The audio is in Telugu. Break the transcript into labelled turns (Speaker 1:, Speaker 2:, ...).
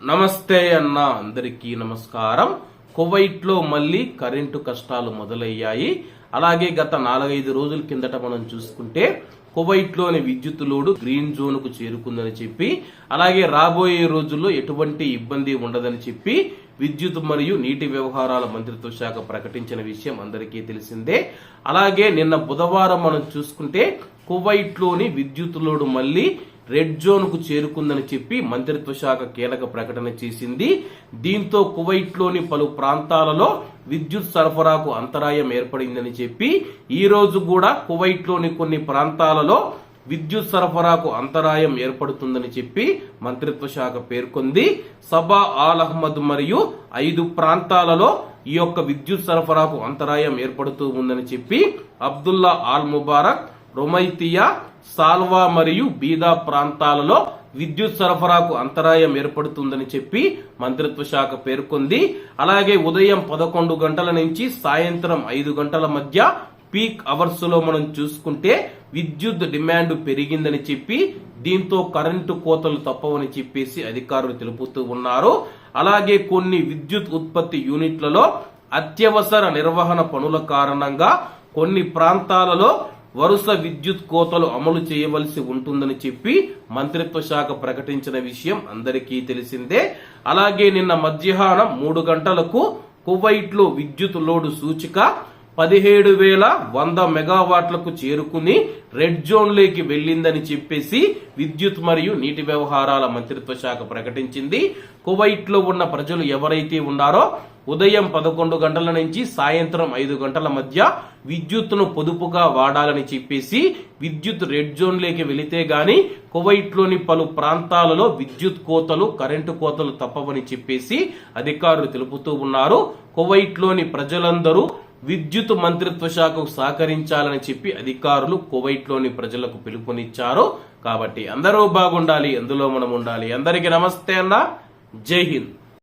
Speaker 1: నమస్తే అన్న అందరికీ నమస్కారం. కువైట్లో మళ్ళీ కరెంటు కష్టాలు మొదలయ్యాయి. అలాగే గత నాలుగైదు రోజుల కిందట మనం చూసుకుంటే కువైట్లోని విద్యుత్ లోడు గ్రీన్ జోన్కు చేరుకుందని చెప్పి అలాగే రాబోయే రోజుల్లో ఎటువంటి ఇబ్బంది ఉండదని చెప్పి విద్యుత్ మరియు నీటి వ్యవహారాల మంత్రిత్వ శాఖ ప్రకటించిన విషయం అందరికీ తెలిసిందే. అలాగే నిన్న బుధవారం మనం చూసుకుంటే కువైట్లోని విద్యుత్ లోడు మళ్ళీ రెడ్ జోన్కు చేరుకుందని చెప్పి మంత్రిత్వ శాఖ కీలక ప్రకటన చేసింది. దీంతో కువైట్లోని పలు ప్రాంతాలలో విద్యుత్ సరఫరాకు అంతరాయం ఏర్పడిందని చెప్పి ఈ రోజు కూడా కువైట్లోని కొన్ని ప్రాంతాలలో విద్యుత్ సరఫరాకు అంతరాయం ఏర్పడుతుందని చెప్పి మంత్రిత్వ శాఖ పేర్కొంది. సబా ఆల్ అహ్మద్ మరియు ఐదు ప్రాంతాలలో ఈ యొక్క విద్యుత్ సరఫరాకు అంతరాయం ఏర్పడుతూ ఉందని చెప్పి Abdullah Al Mubarak Rumaithiya Salwa మరియు బీదా ప్రాంతాలలో విద్యుత్ సరఫరాకు అంతరాయం ఏర్పడుతుందని చెప్పి మంత్రిత్వ శాఖ పేర్కొంది. అలాగే ఉదయం పదకొండు గంటల నుంచి సాయంత్రం ఐదు గంటల మధ్య పీక్ అవర్స్లో మనం చూసుకుంటే విద్యుత్ డిమాండ్ పెరిగిందని చెప్పి దీంతో కరెంటు కోతలు తప్పవని చెప్పేసి అధికారులు తెలుపుతూ ఉన్నారు. అలాగే కొన్ని విద్యుత్ ఉత్పత్తి యూనిట్లలో అత్యవసర నిర్వహణ పనుల కారణంగా కొన్ని ప్రాంతాలలో వరుస విద్యుత్ కోతలు అమలు చేయవలసి ఉంటుందని చెప్పి మంత్రిత్వ శాఖ ప్రకటించిన విషయం అందరికీ తెలిసిందే. అలాగే నిన్న మధ్యాహ్నం మూడు గంటలకు కువైట్లో విద్యుత్ లోడు సూచిక పదిహేడు వేల వంద మెగావాట్లకు చేరుకుని రెడ్ జోన్లోకి వెళ్ళిందని వెళ్ళిందని చెప్పేసి విద్యుత్ మరియు నీటి వ్యవహారాల మంత్రిత్వ శాఖ ప్రకటించింది. కువైట్లో ఉన్న ప్రజలు ఎవరైతే ఉన్నారో ఉదయం పదకొండు గంటల నుంచి సాయంత్రం ఐదు గంటల మధ్య విద్యుత్తును పొదుపుగా వాడాలని చెప్పేసి విద్యుత్ రెడ్ జోన్లోకి వెళితే గాని కువైట్లోని పలు ప్రాంతాలలో విద్యుత్ కోతలు కరెంటు కోతలు తప్పవని చెప్పేసి అధికారులు తెలుపుతూ ఉన్నారు. కువైట్లోని ప్రజలందరూ విద్యుత్ మంత్రిత్వ శాఖకు సహకరించాలని చెప్పి అధికారులు కువైట్లోని ప్రజలకు పిలుపునిచ్చారు. కాబట్టి అందరూ బాగుండాలి అందులో మనం ఉండాలి. అందరికీ నమస్తే అన్న. జై హింద్.